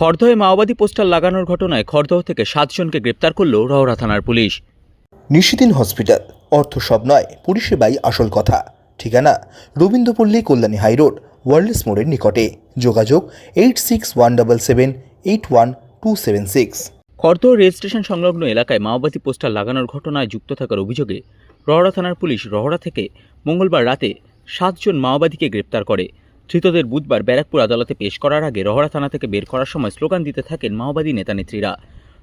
খড়দহে মাওবাদী পোস্টার লাগানোর ঘটনায় খড়দহ থেকে সাতজনকে গ্রেপ্তার করল রওরা থানার পুলিশ। নিশিদিন হসপিটাল অর্থ সব নয় পরিষেবাই আসল কথা। ঠিকানা রবীন্দ্রপল্লী কল্যাণী হাইরোড ওয়ার্ল্ডস মোড়ের নিকটে। যোগাযোগ eight six one double seven eight one two seven six Khardah rail station সংলগ্ন এলাকায় মাওবাদী পোস্টার লাগানোর ঘটনায় যুক্ত থাকার অভিযোগে রহরা থানার পুলিশ রহরা থেকে মঙ্গলবার রাতে সাতজন মাওবাদীকে গ্রেপ্তার করে। ধৃতদের বুধবার ব্যারাকপুর আদালতে পেশ করার আগে রহরা থানা থেকে বের করার সময় স্লোগান দিতে থাকেন মাওবাদী নেতানেত্রীরা।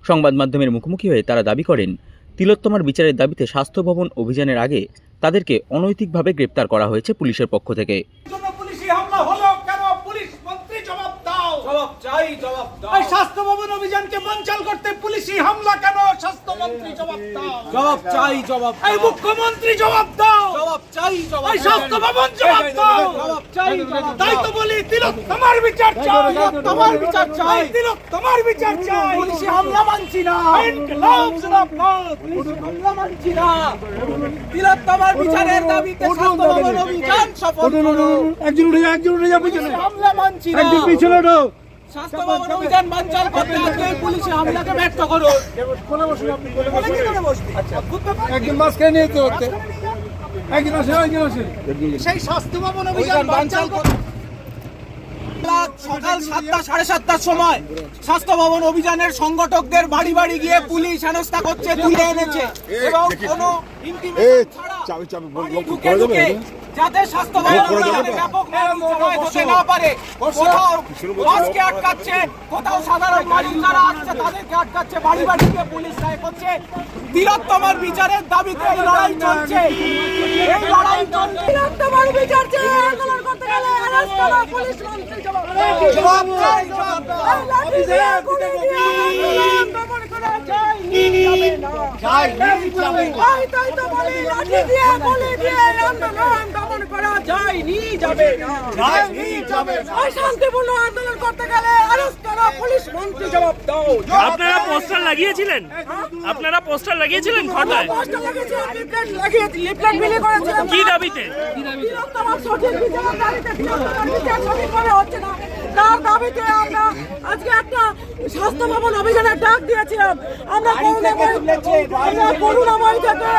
সংবাদ মাধ্যমের মুখোমুখি হয়ে তারা দাবি করেন, তিলোত্তমার বিচারের দাবিতে স্বাস্থ্য ভবন অভিযানের আগে তাদেরকে অনৈতিকভাবে গ্রেপ্তার করা হয়েছে পুলিশের পক্ষ থেকে জন্য পুলিশি হামলা হলো কেন পুলিশ মন্ত্রী জবাব দাও জবাব চাই জবাব দাও এই স্বাস্থ্য ভবন অভিযানকে বানচাল করতে পুলিশি হামলা কেন? স্বাস্থ্য জবাব দাও জবাব চাই জবাব এই মুখ্যমন্ত্রী জবাব দাও। জবাব চাই জবাব এই স্বাস্থ্য ভবন জবাব দাও। জবাব চাই তাই তো বলি তিলক তোমার বিচার চাই। তোমার বিচার চাই। তিলক তোমার বিচার চাই। পুলিশি হামলা মানছি না। ইনকলাব জিন্দাবাদ পুলিশি হামলা মানছি না। তিলোত্তমার বিচারের দাবিতে স্বাস্থ্য ভবন অভিযান সফল করো। একজন উঠে যা একজন উঠে যা পুলিশি হামলা মানছি না। পিছনে ওঠো। স্বাস্থ্য ভবন অভিযান বানচাল করতে আজকে এই পুলিশি হামলাকে ব্যর্থ করো। কোলে কি করে বসবি? একজন মাঝখানে নিয়ে তো হচ্ছে। একজন আসে একজন আসে। সেই স্বাস্থ্য ভবন অভিযান বানচাল করো। সকাল সাতটা সাড়ে সাতটার সময় স্বাস্থ্য ভবন অভিযানের সংগঠকদের বাড়ি বাড়ি গিয়ে পুলিশ হেনস্থা করছে তুলে এনেছে। এবং কোনো intimation ছাড়া বাড়ি ঢুকে ঢুকে যাতে স্বাস্থ্য ব্যাপক হতে না পারে কোথাও বাসকে আটকাচ্ছে কোথাও সাধারণ মানুষ যারা আসছে তাদেরকে আটকাচ্ছে বাড়ি বাড়ি গিয়ে পুলিশ রায় করছে। তিলোত্তমার বিচারের দাবিতে এই লড়াই চলছে। এই শান্তিপূর্ণ আন্দোলন করতে গেলে অ্যারেস্ট মন্ত্রী জবাব দাও আপনারা পোস্টার লাগিয়েছিলেন আপনারা পোস্টার লাগিয়েছিলেন ঘটায় পোস্টার লাগিয়েছিলাম, লিফলেট লাগিয়েছি, লিফলেট বিলি করেছিলাম। কি দাবিতে সঠিক বিচার দাবিতে হচ্ছে না। তার দাবিতে আজকে একটা স্বাস্থ্য ভবন অভিযানের ডাক দিয়েছিলাম। আমরা করুণাময় থেকে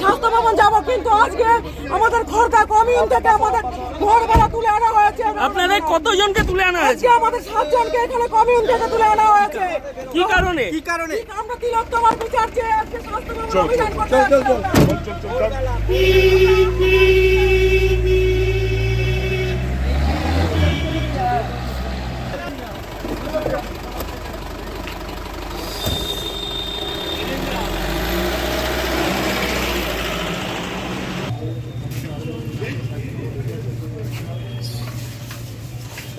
স্বাস্থ্য ভবন যাব কিন্তু আজকে আমাদের খড়কা কমিউন থেকে আমাদের ভোরবেলা তুলে আনা হয়েছে। আপনাদের কতজনকে তুলে আনা হয়েছে? আমাদের সাতজনকে এখানে কমিউন থেকে তুলে আনা হয়েছে। কি কারণে? কি কারণে? আমরা তিলোত্তমার বিচার চেয়ে আজকে স্বাস্থ্য ভবন অভিযান করতে